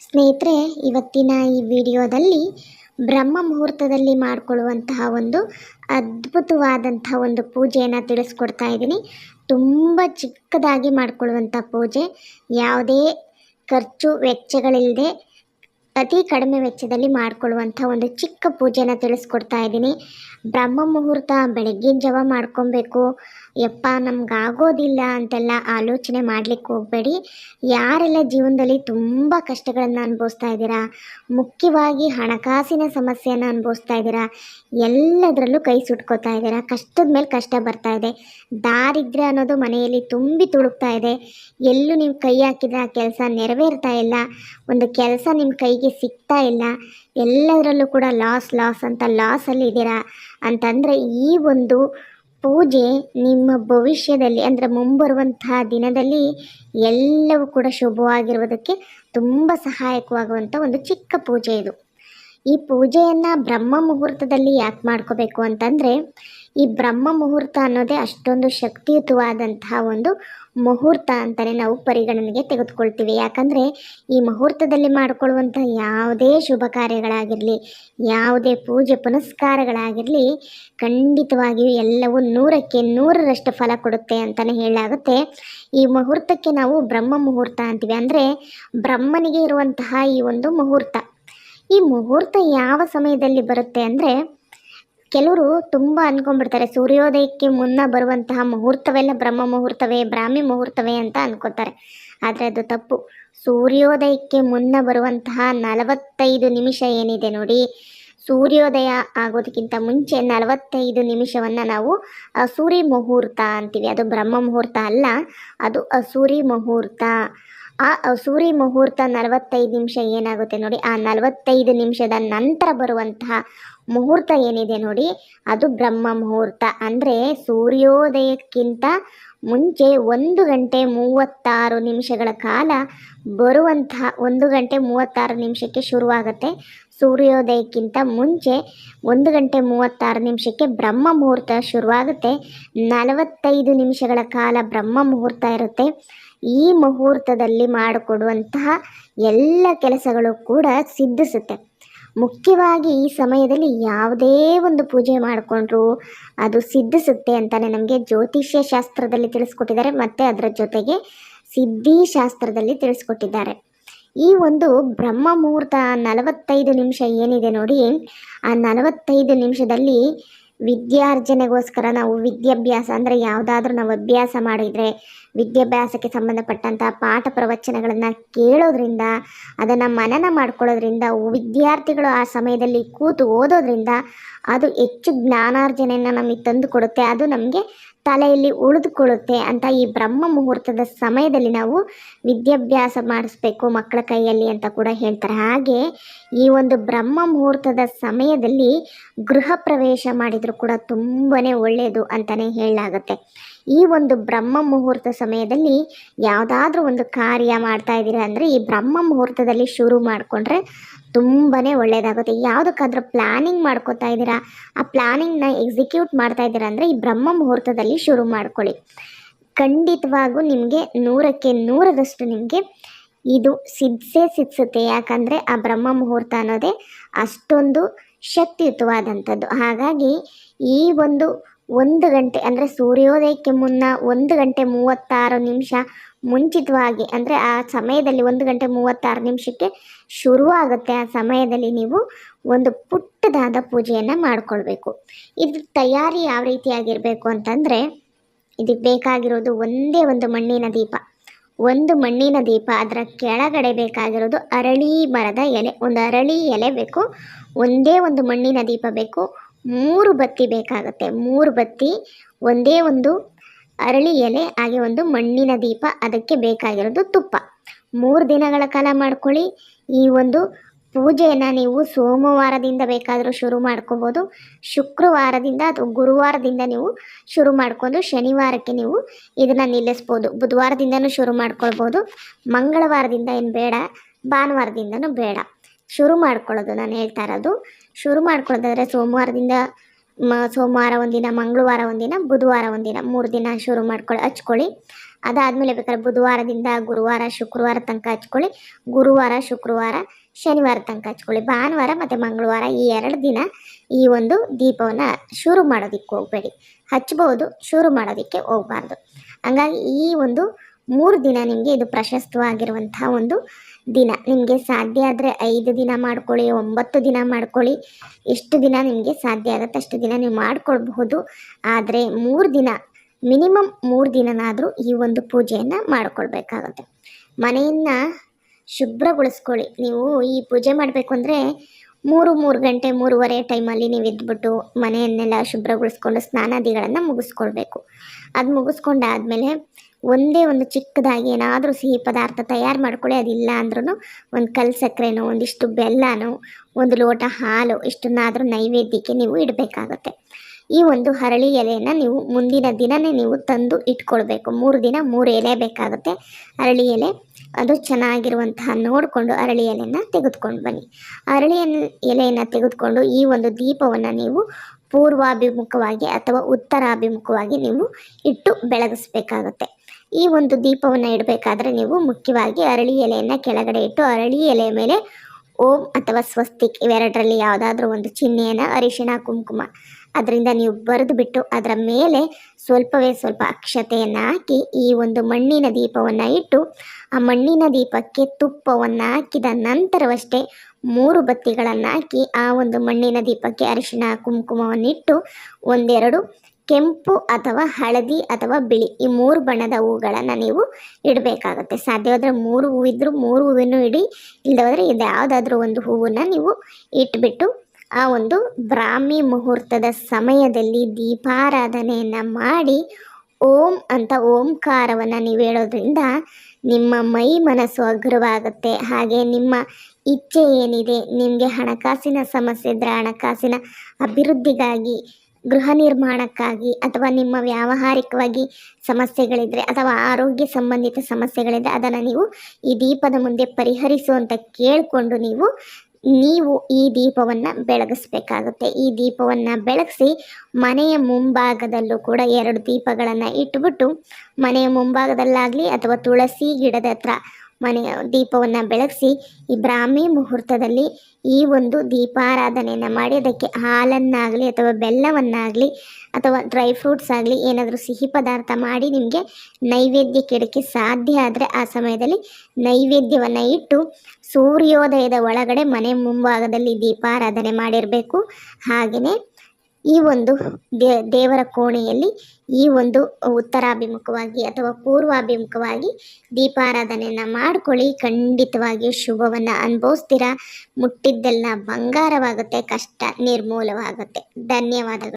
ಸ್ನೇಹಿತರೆ, ಇವತ್ತಿನ ಈ ವಿಡಿಯೋದಲ್ಲಿ ಬ್ರಹ್ಮ ಮುಹೂರ್ತದಲ್ಲಿ ಮಾಡಿಕೊಳ್ಳುವಂತಹ ಒಂದು ಅದ್ಭುತವಾದಂತಹ ಒಂದು ಪೂಜೆಯನ್ನು ತಿಳಿಸ್ಕೊಡ್ತಾ ಇದ್ದೀನಿ. ತುಂಬ ಚಿಕ್ಕದಾಗಿ ಮಾಡಿಕೊಳ್ಳುವಂಥ ಪೂಜೆ. ಯಾವುದೇ ಖರ್ಚು ವೆಚ್ಚಗಳಿಲ್ಲದೆ ಅತಿ ಕಡಿಮೆ ವೆಚ್ಚದಲ್ಲಿ ಮಾಡಿಕೊಳ್ಳುವಂಥ ಒಂದು ಚಿಕ್ಕ ಪೂಜೆನ ತಿಳಿಸ್ಕೊಡ್ತಾ ಇದ್ದೀನಿ. ಬ್ರಹ್ಮ ಮುಹೂರ್ತ, ಬೆಳಗ್ಗಿನ ಜಾವ ಮಾಡ್ಕೊಬೇಕು ಯಪ್ಪ, ನಮ್ಗೆ ಆಗೋದಿಲ್ಲ ಅಂತೆಲ್ಲ ಆಲೋಚನೆ ಮಾಡ್ಲಿಕ್ಕೆ ಹೋಗಬೇಡಿ. ಯಾರೆಲ್ಲ ಜೀವನದಲ್ಲಿ ತುಂಬ ಕಷ್ಟಗಳನ್ನು ಅನುಭವಿಸ್ತಾ ಇದ್ದೀರಾ, ಮುಖ್ಯವಾಗಿ ಹಣಕಾಸಿನ ಸಮಸ್ಯೆಯನ್ನು ಅನುಭವಿಸ್ತಾ ಇದ್ದೀರಾ, ಎಲ್ಲದರಲ್ಲೂ ಕೈ ಸುಟ್ಕೋತಾ ಇದ್ದೀರಾ, ಕಷ್ಟದ ಮೇಲೆ ಕಷ್ಟ ಬರ್ತಾ ಇದೆ ದಾರಿದ್ರ್ಯ ಅನ್ನೋದು ಮನೆಯಲ್ಲಿ ತುಂಬಿ ತುಳುಕ್ತಾ ಇದೆ, ಎಲ್ಲೂ ನೀವು ಕೈ ಹಾಕಿದ್ರೆ ಆ ಕೆಲಸ ನೆರವೇರ್ತಾ ಇಲ್ಲ, ಒಂದು ಕೆಲಸ ನಿಮ್ಮ ಕೈಗೆ ಸಿಗ್ತಾ ಇಲ್ಲ, ಎಲ್ಲದರಲ್ಲೂ ಕೂಡ ಲಾಸ್ ಲಾಸ್ ಅಂತ ಲಾಸಲ್ಲಿ ಇದ್ದೀರಾ ಅಂತಂದರೆ ಈ ಒಂದು ಪೂಜೆ ನಿಮ್ಮ ಭವಿಷ್ಯದಲ್ಲಿ ಅಂದರೆ ಮುಂಬರುವಂತಹ ದಿನದಲ್ಲಿ ಎಲ್ಲವೂ ಕೂಡ ಶುಭವಾಗಿರುವುದಕ್ಕೆ ತುಂಬ ಸಹಾಯಕವಾಗುವಂಥ ಒಂದು ಚಿಕ್ಕ ಪೂಜೆ ಇದು. ಈ ಪೂಜೆಯನ್ನು ಬ್ರಹ್ಮ ಮುಹೂರ್ತದಲ್ಲಿ ಯಾಕೆ ಮಾಡ್ಕೋಬೇಕು ಅಂತಂದರೆ ಈ ಬ್ರಹ್ಮ ಮುಹೂರ್ತ ಅನ್ನೋದೇ ಅಷ್ಟೊಂದು ಶಕ್ತಿಯುತವಾದಂತಹ ಒಂದು ಮುಹೂರ್ತ ಅಂತಲೇ ನಾವು ಪರಿಗಣನೆಗೆ ತೆಗೆದುಕೊಳ್ತೀವಿ. ಯಾಕಂದರೆ ಈ ಮುಹೂರ್ತದಲ್ಲಿ ಮಾಡಿಕೊಳ್ಳುವಂಥ ಯಾವುದೇ ಶುಭ ಕಾರ್ಯಗಳಾಗಿರಲಿ, ಯಾವುದೇ ಪೂಜೆ ಪುನಸ್ಕಾರಗಳಾಗಿರಲಿ, ಖಂಡಿತವಾಗಿಯೂ ಎಲ್ಲವೂ ನೂರಕ್ಕೆ ನೂರರಷ್ಟು ಫಲ ಕೊಡುತ್ತೆ ಅಂತಲೇ ಹೇಳಲಾಗುತ್ತೆ. ಈ ಮುಹೂರ್ತಕ್ಕೆ ನಾವು ಬ್ರಹ್ಮ ಮುಹೂರ್ತ ಅಂತೀವಿ. ಅಂದರೆ ಬ್ರಹ್ಮನಿಗೆ ಇರುವಂತಹ ಈ ಒಂದು ಮುಹೂರ್ತ. ಈ ಮುಹೂರ್ತ ಯಾವ ಸಮಯದಲ್ಲಿ ಬರುತ್ತೆ ಅಂದರೆ ಕೆಲವರು ತುಂಬ ಅಂದ್ಕೊಂಡ್ಬಿಡ್ತಾರೆ ಸೂರ್ಯೋದಯಕ್ಕೆ ಮುನ್ನ ಬರುವಂತಹ ಮುಹೂರ್ತವೆಲ್ಲ ಬ್ರಹ್ಮ ಮುಹೂರ್ತವೇ, ಬ್ರಾಹ್ಮಿ ಮುಹೂರ್ತವೇ ಅಂತ ಅನ್ಕೋತಾರೆ. ಆದರೆ ಅದು ತಪ್ಪು. ಸೂರ್ಯೋದಯಕ್ಕೆ ಮುನ್ನ ಬರುವಂತಹ ನಲವತ್ತೈದು ನಿಮಿಷ ಏನಿದೆ ನೋಡಿ, ಸೂರ್ಯೋದಯ ಆಗೋದಕ್ಕಿಂತ ಮುಂಚೆ ನಲವತ್ತೈದು ನಿಮಿಷವನ್ನು ನಾವು ಅಸೂರಿ ಮುಹೂರ್ತ ಅಂತೀವಿ. ಅದು ಬ್ರಹ್ಮ ಮುಹೂರ್ತ ಅಲ್ಲ, ಅದು ಅಸೂರಿ ಮುಹೂರ್ತ. ಆ ಸೂರಿ ಮುಹೂರ್ತ ನಲವತ್ತೈದು ನಿಮಿಷ ಏನಾಗುತ್ತೆ ನೋಡಿ, ಆ ನಲವತ್ತೈದು ನಿಮಿಷದ ನಂತರ ಬರುವಂತಹ ಮುಹೂರ್ತ ಏನಿದೆ ನೋಡಿ, ಅದು ಬ್ರಹ್ಮ ಮುಹೂರ್ತ. ಅಂದರೆ ಸೂರ್ಯೋದಯಕ್ಕಿಂತ ಮುಂಚೆ ಒಂದು ಗಂಟೆ ಮೂವತ್ತಾರು ನಿಮಿಷಗಳ ಕಾಲ ಬರುವಂತಹ ಒಂದು ಗಂಟೆ ಮೂವತ್ತಾರು ನಿಮಿಷಕ್ಕೆ ಶುರುವಾಗುತ್ತೆ. ಸೂರ್ಯೋದಯಕ್ಕಿಂತ ಮುಂಚೆ ಒಂದು ಗಂಟೆ ಮೂವತ್ತಾರು ನಿಮಿಷಕ್ಕೆ ಬ್ರಹ್ಮ ಮುಹೂರ್ತ ಶುರುವಾಗುತ್ತೆ. ನಲವತ್ತೈದು ನಿಮಿಷಗಳ ಕಾಲ ಬ್ರಹ್ಮ ಮುಹೂರ್ತ ಇರುತ್ತೆ. ಈ ಮುಹೂರ್ತದಲ್ಲಿ ಮಾಡಿಕೊಡುವಂತಹ ಎಲ್ಲ ಕೆಲಸಗಳು ಕೂಡ ಸಿದ್ಧಿಸುತ್ತೆ. ಮುಖ್ಯವಾಗಿ ಈ ಸಮಯದಲ್ಲಿ ಯಾವುದೇ ಒಂದು ಪೂಜೆ ಮಾಡಿಕೊಂಡ್ರು ಅದು ಸಿದ್ಧಿಸುತ್ತೆ ಅಂತಲೇ ನಮಗೆ ಜ್ಯೋತಿಷ್ಯ ಶಾಸ್ತ್ರದಲ್ಲಿ ತಿಳಿಸ್ಕೊಟ್ಟಿದ್ದಾರೆ, ಮತ್ತು ಅದರ ಜೊತೆಗೆ ಸಿದ್ಧಿ ಶಾಸ್ತ್ರದಲ್ಲಿ ತಿಳಿಸ್ಕೊಟ್ಟಿದ್ದಾರೆ. ಈ ಒಂದು ಬ್ರಹ್ಮ ಮುಹೂರ್ತ ನಲವತ್ತೈದು ನಿಮಿಷ ಏನಿದೆ ನೋಡಿ, ಆ ನಲವತ್ತೈದು ನಿಮಿಷದಲ್ಲಿ ವಿದ್ಯಾರ್ಜನೆಗೋಸ್ಕರ ನಾವು ವಿದ್ಯಾಭ್ಯಾಸ ಅಂದರೆ ಯಾವುದಾದ್ರೂ ನಾವು ಅಭ್ಯಾಸ ಮಾಡಿದರೆ ವಿದ್ಯಾಭ್ಯಾಸಕ್ಕೆ ಸಂಬಂಧಪಟ್ಟಂಥ ಪಾಠ ಪ್ರವಚನಗಳನ್ನು ಕೇಳೋದ್ರಿಂದ, ಅದನ್ನು ಮನನ ಮಾಡ್ಕೊಳ್ಳೋದ್ರಿಂದ, ವಿದ್ಯಾರ್ಥಿಗಳು ಆ ಸಮಯದಲ್ಲಿ ಕೂತು ಓದೋದ್ರಿಂದ ಅದು ಹೆಚ್ಚು ಜ್ಞಾನಾರ್ಜನೆಯನ್ನು ನಮಗೆ ತಂದು ಕೊಡುತ್ತೆ. ಅದು ನಮಗೆ ತಲೆಯಲ್ಲಿ ಉಳಿದುಕೊಳ್ಳುತ್ತೆ ಅಂತ ಈ ಬ್ರಹ್ಮ ಮುಹೂರ್ತದ ಸಮಯದಲ್ಲಿ ನಾವು ವಿದ್ಯಾಭ್ಯಾಸ ಮಾಡಿಸ್ಬೇಕು ಮಕ್ಕಳ ಕೈಯಲ್ಲಿ ಅಂತ ಕೂಡ ಹೇಳ್ತಾರೆ. ಹಾಗೆ ಈ ಒಂದು ಬ್ರಹ್ಮ ಮುಹೂರ್ತದ ಸಮಯದಲ್ಲಿ ಗೃಹ ಪ್ರವೇಶ ಮಾಡಿದರೂ ಕೂಡ ತುಂಬಾ ಒಳ್ಳೆಯದು ಅಂತಲೇ ಹೇಳಲಾಗುತ್ತೆ. ಈ ಒಂದು ಬ್ರಹ್ಮ ಮುಹೂರ್ತ ಸಮಯದಲ್ಲಿ ಯಾವುದಾದ್ರೂ ಒಂದು ಕಾರ್ಯ ಮಾಡ್ತಾ ಇದ್ದೀರಾ ಅಂದರೆ ಈ ಬ್ರಹ್ಮ ಮುಹೂರ್ತದಲ್ಲಿ ಶುರು ಮಾಡಿಕೊಂಡ್ರೆ ತುಂಬಾ ಒಳ್ಳೆಯದಾಗುತ್ತೆ ಯಾವುದಕ್ಕಾದ್ರೂ ಪ್ಲ್ಯಾನಿಂಗ್ ಮಾಡ್ಕೋತಾ ಇದ್ದೀರಾ? ಆ ಪ್ಲ್ಯಾನಿಂಗ್ನ ಎಕ್ಸಿಕ್ಯೂಟ್ ಮಾಡ್ತಾ ಇದ್ದೀರಾ ಅಂದರೆ ಈ ಬ್ರಹ್ಮ ಮುಹೂರ್ತದಲ್ಲಿ ಶುರು ಮಾಡ್ಕೊಳ್ಳಿ. ಖಂಡಿತವಾಗೂ ನಿಮಗೆ ನೂರಕ್ಕೆ ನೂರರಷ್ಟು ನಿಮಗೆ ಇದು ಸಿದ್ಸೇ ಸಿದ್ಸುತ್ತೆ ಯಾಕಂದರೆ ಆ ಬ್ರಹ್ಮ ಮುಹೂರ್ತ ಅನ್ನೋದೇ ಅಷ್ಟೊಂದು ಶಕ್ತಿಯುತವಾದಂಥದ್ದು. ಹಾಗಾಗಿ ಈ ಒಂದು ಒಂದು ಗಂಟೆ, ಅಂದರೆ ಸೂರ್ಯೋದಯಕ್ಕೆ ಮುನ್ನ ಒಂದು ಗಂಟೆ ಮೂವತ್ತಾರು ನಿಮಿಷ ಮುಂಚಿತವಾಗಿ, ಅಂದರೆ ಆ ಸಮಯದಲ್ಲಿ ಒಂದು ಗಂಟೆ ಮೂವತ್ತಾರು ನಿಮಿಷಕ್ಕೆ ಶುರುವಾಗುತ್ತೆ. ಆ ಸಮಯದಲ್ಲಿ ನೀವು ಒಂದು ಪುಟ್ಟದಾದ ಪೂಜೆಯನ್ನು ಮಾಡಿಕೊಳ್ಬೇಕು. ಇದ್ರ ತಯಾರಿ ಯಾವ ರೀತಿಯಾಗಿರಬೇಕು ಅಂತಂದರೆ, ಇದಕ್ಕೆ ಬೇಕಾಗಿರೋದು ಒಂದೇ ಒಂದು ಮಣ್ಣಿನ ದೀಪ. ಒಂದು ಮಣ್ಣಿನ ದೀಪ, ಅದರ ಕೆಳಗಡೆ ಬೇಕಾಗಿರೋದು ಅರಳಿ ಮರದ ಎಲೆ. ಒಂದು ಅರಳಿ ಎಲೆ ಬೇಕು, ಒಂದೇ ಒಂದು ಮಣ್ಣಿನ ದೀಪ ಬೇಕು ಮೂರು ಬತ್ತಿ ಬೇಕಾಗುತ್ತೆ. ಮೂರು ಬತ್ತಿ ಒಂದೇ ಒಂದು ಅರಳಿ ಎಲೆ, ಹಾಗೆ ಒಂದು ಮಣ್ಣಿನ ದೀಪ, ಅದಕ್ಕೆ ಬೇಕಾಗಿರೋದು ತುಪ್ಪ. ಮೂರು ದಿನಗಳ ಕಾಲ ಮಾಡ್ಕೊಳ್ಳಿ. ಈ ಒಂದು ಪೂಜೆಯನ್ನು ನೀವು ಸೋಮವಾರದಿಂದ ಬೇಕಾದರೂ ಶುರು ಮಾಡ್ಕೋಬೋದು. ಶುಕ್ರವಾರದಿಂದ ಅಥವಾ ಗುರುವಾರದಿಂದ ನೀವು ಶುರು ಮಾಡ್ಕೊಂಡು ಶನಿವಾರಕ್ಕೆ ನೀವು ಇದನ್ನು ನಿಲ್ಲಿಸ್ಬೋದು. ಬುಧವಾರದಿಂದನೂ ಶುರು ಮಾಡ್ಕೊಳ್ಬೋದು. ಮಂಗಳವಾರದಿಂದ ಏನು ಬೇಡ, ಭಾನುವಾರದಿಂದನೂ ಬೇಡ. ಶುರು ಮಾಡ್ಕೊಳ್ಳೋದು ನಾನು ಹೇಳ್ತಾ ಇರೋದು. ಶುರು ಮಾಡ್ಕೊಳ್ಳೋದಾದ್ರೆ ಸೋಮವಾರದಿಂದ, ಮ, ಸೋಮವಾರ ಒಂದಿನ, ಮಂಗಳವಾರ ಒಂದಿನ, ಬುಧವಾರ ಒಂದಿನ, ಮೂರು ದಿನ ಶುರು ಮಾಡ್ಕೊಳ್ಳಿ, ಹಚ್ಕೊಳ್ಳಿ. ಅದಾದಮೇಲೆ ಬೇಕಾದ್ರೆ ಬುಧವಾರದಿಂದ ಗುರುವಾರ, ಶುಕ್ರವಾರ ತನಕ ಹಚ್ಕೊಳ್ಳಿ. ಗುರುವಾರ, ಶುಕ್ರವಾರ, ಶನಿವಾರ ತನಕ ಹಚ್ಕೊಳ್ಳಿ. ಭಾನುವಾರ ಮತ್ತು ಮಂಗಳವಾರ ಈ ಎರಡು ದಿನ ಈ ಒಂದು ದೀಪವನ್ನು ಶುರು ಮಾಡೋದಕ್ಕೆ ಹೋಗಬೇಡಿ. ಹಚ್ಬೋದು, ಶುರು ಮಾಡೋದಕ್ಕೆ ಹೋಗಬಾರ್ದು. ಹಂಗಾಗಿ ಈ ಒಂದು ಮೂರು ದಿನ ನಿಮಗೆ ಇದು ಪ್ರಶಸ್ತವಾಗಿರುವಂತಹ ಒಂದು ದಿನ. ನಿಮಗೆ ಸಾಧ್ಯ ಆದರೆ ಐದು ದಿನ ಮಾಡ್ಕೊಳ್ಳಿ, ಒಂಬತ್ತು ದಿನ ಮಾಡ್ಕೊಳ್ಳಿ. ಎಷ್ಟು ದಿನ ನಿಮಗೆ ಸಾಧ್ಯ ಆಗುತ್ತೆ, ಅಷ್ಟು ದಿನ ನೀವು ಮಾಡ್ಕೊಳ್ಬಹುದು. ಆದರೆ ಮೂರು ದಿನ, ಮಿನಿಮಮ್ ಮೂರು ದಿನನಾದರೂ ಈ ಒಂದು ಪೂಜೆಯನ್ನು ಮಾಡಿಕೊಳ್ಬೇಕಾಗುತ್ತೆ. ಮನೆಯನ್ನು ಶುಭ್ರಗೊಳಿಸ್ಕೊಳ್ಳಿ. ನೀವು ಈ ಪೂಜೆ ಮಾಡಬೇಕು ಅಂದರೆ ಮೂರು ಮೂರು ಗಂಟೆ, ಮೂರುವರೆ ಟೈಮಲ್ಲಿ ನೀವು ಎದ್ಬಿಟ್ಟು ಮನೆಯನ್ನೆಲ್ಲ ಶುಭ್ರಗೊಳಿಸ್ಕೊಂಡು ಸ್ನಾನಾದಿಗಳನ್ನು ಮುಗಿಸ್ಕೊಳ್ಬೇಕು. ಅದು ಮುಗಿಸ್ಕೊಂಡಾದ್ಮೇಲೆ ಒಂದೇ ಒಂದು ಚಿಕ್ಕದಾಗಿ ಏನಾದರೂ ಸಿಹಿ ಪದಾರ್ಥ ತಯಾರು ಮಾಡ್ಕೊಳ್ಳಿ, ಅದಿಲ್ಲ ಅಂದ್ರೂ ಒಂದು ಕಲ್ ಸಕ್ಕರೆನೋ, ಒಂದಿಷ್ಟು ಬೆಲ್ಲನೋ, ಒಂದು ಲೋಟ ಹಾಲು ಇಷ್ಟನ್ನಾದರೂ ನೈವೇದ್ಯಕ್ಕೆ ನೀವು ಇಡಬೇಕಾಗುತ್ತೆ. ಈ ಒಂದು ಹರಳಿ ಎಲೆಯನ್ನು ನೀವು ಮುಂದಿನ ದಿನನೇ ನೀವು ತಂದು ಇಟ್ಕೊಳ್ಬೇಕು. ಮೂರು ದಿನ ಮೂರು ಎಲೆ ಬೇಕಾಗುತ್ತೆ. ಅರಳಿ ಎಲೆ, ಅದು ಚೆನ್ನಾಗಿರುವಂತಹ ನೋಡಿಕೊಂಡು ಅರಳಿ ಎಲೆಯನ್ನು ತೆಗೆದುಕೊಂಡು ಬನ್ನಿ. ಅರಳಿ ಎಲೆಯನ್ನು ತೆಗೆದುಕೊಂಡು ಈ ಒಂದು ದೀಪವನ್ನು ನೀವು ಪೂರ್ವಾಭಿಮುಖವಾಗಿ ಅಥವಾ ಉತ್ತರಾಭಿಮುಖವಾಗಿ ನೀವು ಇಟ್ಟು ಬೆಳಗಿಸ್ಬೇಕಾಗುತ್ತೆ. ಈ ಒಂದು ದೀಪವನ್ನು ಇಡಬೇಕಾದ್ರೆ ನೀವು ಮುಖ್ಯವಾಗಿ ಅರಳಿ ಎಲೆಯನ್ನು ಕೆಳಗಡೆ ಇಟ್ಟು ಅರಳಿ ಎಲೆಯ ಮೇಲೆ ಓಂ ಅಥವಾ ಸ್ವಸ್ತಿಕ್ ಇವೆರಡರಲ್ಲಿ ಯಾವುದಾದ್ರೂ ಒಂದು ಚಿಹ್ನೆಯನ್ನು, ಅರಿಶಿಣ, ಕುಂಕುಮ ಅದರಿಂದ ನೀವು ಬರೆದು ಬಿಟ್ಟು ಅದರ ಮೇಲೆ ಸ್ವಲ್ಪವೇ ಸ್ವಲ್ಪ ಅಕ್ಷತೆಯನ್ನು ಹಾಕಿ ಈ ಒಂದು ಮಣ್ಣಿನ ದೀಪವನ್ನು ಇಟ್ಟು ಆ ಮಣ್ಣಿನ ದೀಪಕ್ಕೆ ತುಪ್ಪವನ್ನು ಹಾಕಿದ ನಂತರವಷ್ಟೇ ಮೂರು ಬತ್ತಿಗಳನ್ನು ಹಾಕಿ ಆ ಒಂದು ಮಣ್ಣಿನ ದೀಪಕ್ಕೆ ಅರಿಶಿಣ, ಕುಂಕುಮವನ್ನಿಟ್ಟು ಒಂದೆರಡು ಕೆಂಪು ಅಥವಾ ಹಳದಿ ಅಥವಾ ಬಿಳಿ, ಈ ಮೂರು ಬಣ್ಣದ ಹೂಗಳನ್ನು ನೀವು ಇಡಬೇಕಾಗುತ್ತೆ. ಸಾಧ್ಯವಾದರೆ ಮೂರು ಹೂವಿದ್ರೂ ಮೂರು ಹೂವನ್ನು ಇಡಿ ಇಲ್ಲದವಾದರೆ ಇದು ಯಾವುದಾದ್ರೂ ಒಂದು ಹೂವನ್ನು ನೀವು ಇಟ್ಬಿಟ್ಟು, ಆ ಒಂದು ಬ್ರಾಹ್ಮಿ ಮುಹೂರ್ತದ ಸಮಯದಲ್ಲಿ ದೀಪಾರಾಧನೆಯನ್ನು ಮಾಡಿ, ಓಂ ಅಂತ ಓಂಕಾರವನ್ನು ನೀವು ಹೇಳೋದ್ರಿಂದ ನಿಮ್ಮ ಮೈ ಮನಸ್ಸು ಅಗ್ರವಾಗುತ್ತೆ. ಹಾಗೆ ನಿಮ್ಮ ಇಚ್ಛೆ ಏನಿದೆ, ನಿಮಗೆ ಹಣಕಾಸಿನ ಸಮಸ್ಯೆ ಇದ್ದರೆ ಹಣಕಾಸಿನ ಅಭಿವೃದ್ಧಿಗಾಗಿ ಗೃಹ ನಿರ್ಮಾಣಕ್ಕಾಗಿ ಅಥವಾ ನಿಮ್ಮ ವ್ಯಾವಹಾರಿಕವಾಗಿ ಸಮಸ್ಯೆಗಳಿದ್ದರೆ ಅಥವಾ ಆರೋಗ್ಯ ಸಂಬಂಧಿತ ಸಮಸ್ಯೆಗಳಿದ್ದರೆ ಅದನ್ನು ನೀವು ಈ ದೀಪದ ಮುಂದೆ ಪರಿಹರಿಸುವಂತ ಕೇಳಿಕೊಂಡು ನೀವು ನೀವು ಈ ದೀಪವನ್ನು ಬೆಳಗಿಸ್ಬೇಕಾಗುತ್ತೆ. ಈ ದೀಪವನ್ನು ಬೆಳಗಿಸಿ ಮನೆಯ ಮುಂಭಾಗದಲ್ಲೂ ಕೂಡ ಎರಡು ದೀಪಗಳನ್ನು ಇಟ್ಬಿಟ್ಟು ಮನೆಯ ಮುಂಭಾಗದಲ್ಲಾಗಲಿ ಅಥವಾ ತುಳಸಿ ಗಿಡದ ಹತ್ರ ಮನೆಯ ದೀಪವನ್ನು ಬೆಳಗಿಸಿ ಈ ಬ್ರಾಹ್ಮಿ ಮುಹೂರ್ತದಲ್ಲಿ ಈ ಒಂದು ದೀಪಾರಾಧನೆಯನ್ನು ಮಾಡಿ, ಅದಕ್ಕೆ ಹಾಲನ್ನಾಗಲಿ ಅಥವಾ ಬೆಲ್ಲವನ್ನಾಗಲಿ ಅಥವಾ ಡ್ರೈ ಫ್ರೂಟ್ಸ್ ಆಗಲಿ ಏನಾದರೂ ಸಿಹಿ ಪದಾರ್ಥ ಮಾಡಿ ನಿಮಗೆ ನೈವೇದ್ಯಕ್ಕೆ ಇಡಕ್ಕೆ ಸಾಧ್ಯ ಆದರೆ ಆ ಸಮಯದಲ್ಲಿ ನೈವೇದ್ಯವನ್ನು ಇಟ್ಟು ಸೂರ್ಯೋದಯದ ಒಳಗಡೆ ಮನೆ ಮುಂಭಾಗದಲ್ಲಿ ದೀಪಾರಾಧನೆ ಮಾಡಿರಬೇಕು. ಹಾಗೆಯೇ ಈ ಒಂದು ದೇವರ ಕೋಣೆಯಲ್ಲಿ ಈ ಒಂದು ಉತ್ತರಾಭಿಮುಖವಾಗಿ ಅಥವಾ ಪೂರ್ವಾಭಿಮುಖವಾಗಿ ದೀಪಾರಾಧನೆಯನ್ನು ಮಾಡ್ಕೊಳ್ಳಿ. ಖಂಡಿತವಾಗಿ ಶುಭವನ್ನು ಅನುಭವಿಸ್ತೀರಾ? ಮುಟ್ಟಿದ್ದೆಲ್ಲ ಬಂಗಾರವಾಗುತ್ತೆ, ಕಷ್ಟ ನಿರ್ಮೂಲವಾಗುತ್ತೆ. ಧನ್ಯವಾದಗಳು.